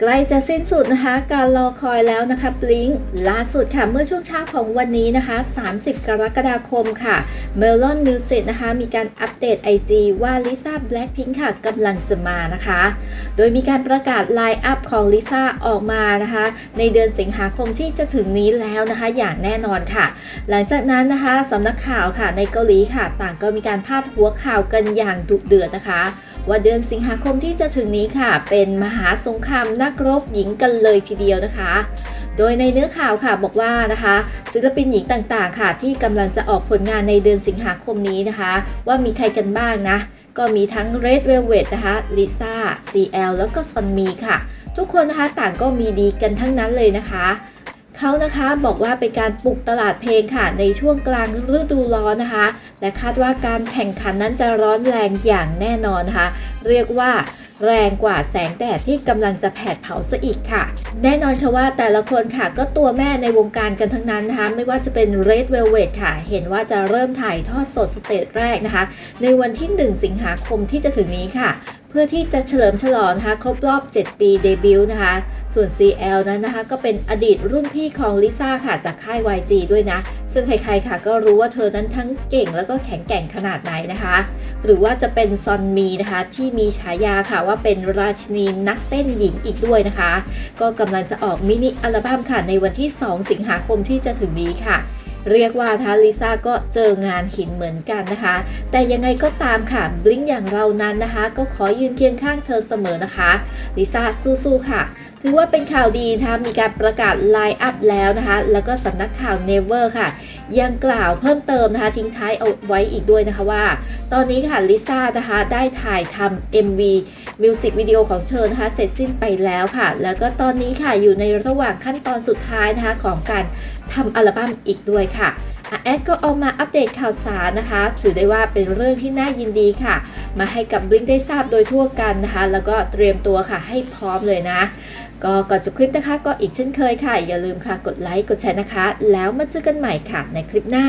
ใกล้จะสิ้นสุดนะคะ การรอคอยแล้วนะคะบลิงล่าสุดค่ะ เมื่อช่วงเช้าของวันนี้นะคะ 30 กรกฎาคมค่ะ Melon Music นะคะ มีการอัปเดต IG ว่าลิซ่า Blackpink ค่ะกำลังจะมานะคะ โดยมีการประกาศไลน์อัพของลิซ่าออกมานะคะ ในเดือนสิงหาคมที่จะถึงนี้แล้วนะคะ อย่างแน่นอนค่ะ หลังจากนั้นนะคะสำนักข่าวค่ะในเกาหลีค่ะ ต่างก็มีการพาดหัวข่าวกันอย่างดุเดือดนะคะ ว่าเดือนสิงหาคมที่จะถึงนี้ค่ะ เป็นมหาสงครามนักรบหญิงกันเลยทีเดียวนะคะ โดยในเนื้อข่าวค่ะบอกว่านะคะ ศิลปินหญิงต่างๆ ค่ะ ที่กำลังจะออกผลงานในเดือนสิงหาคมนี้นะคะ ว่ามีใครกันบ้างนะ ก็มีทั้ง Red Velvet นะคะลิซ่า CL แล้วก็ซอนมีค่ะ ทุกคนนะคะต่างก็มีดีกันทั้งนั้นเลยนะคะ เขานะคะบอกว่าเป็นการปลุกตลาดเพลงค่ะ ในช่วงกลางฤดูร้อนนะคะ และคาดว่าการแข่งขันนั้นจะร้อนแรงอย่างแน่นอนนะคะ เรียกว่า แรงกว่าแสงแดดที่กำลังจะแผดเผาซะอีกค่ะ แน่นอนค่ะว่าแต่ละคนค่ะก็ตัวแม่ในวงการกันทั้งนั้นนะคะ ไม่ว่าจะเป็น Red Velvet ค่ะ เห็นว่าจะเริ่มถ่ายทอดสดสเตจแรกนะคะ ในวันที่ 1 สิงหาคมที่จะถึงนี้ค่ะเพื่อที่จะเฉลิมฉลองนะคะครบรอบ 7 ปีเดบิวต์นะคะ ส่วน CL นั้นนะคะ ก็เป็นอดีตรุ่นพี่ของลิซ่าค่ะ จากค่าย YG ด้วยนะ ซึ่งใครๆค่ะก็รู้ว่าเธอนั้นทั้งเก่งแล้วก็แข็งแกร่งขนาดไหนนะคะ หรือว่าจะเป็นซอนมีนะคะที่มีฉายาค่ะว่าเป็นราชินีนักเต้นหญิงอีกด้วยนะคะ ก็กำลังจะออกมินิอัลบั้มค่ะในวันที่ 2 สิงหาคมที่จะถึงนี้ค่ะ เรียกว่าทาลิซ่าก็เจองานหินเหมือนกันนะคะ แต่ยังไงก็ตามค่ะบลิงอย่างเรานั้นนะคะ ก็ขอยืนเคียงข้างเธอเสมอนะคะลิซ่าสู้ๆค่ะ ถือว่าเป็นข่าวดีนะคะมีการประกาศไลน์อัพแล้วนะคะ แล้วก็สำนักข่าว Never ค่ะ ยังกล่าวเพิ่มเติมนะคะ ทิ้งท้ายเอาไว้อีกด้วยนะคะว่า ตอนนี้ค่ะลิซ่านะคะได้ถ่ายทำ MV มิวสิกวิดีโอของเธอนะคะเสร็จสิ้นไปแล้วค่ะ แล้วก็ตอนนี้ค่ะอยู่ในระหว่างขั้นตอนสุดท้ายนะคะของการทำอัลบั้มอีกด้วยค่ะอะแอดก็เอามาอัปเดตข่าวสารนะคะ ถือได้ว่าเป็นเรื่องที่น่ายินดีค่ะ มาให้กับบลิงได้ทราบโดยทั่วกันนะคะ แล้วก็เตรียมตัวค่ะให้พร้อมเลยนะ ก็ก่อนจบคลิปนะคะ ก็อีกเช่นเคยค่ะ อย่าลืมค่ะกดไลค์กดแชร์นะคะ แล้วมาเจอกันใหม่ค่ะในคลิปหน้า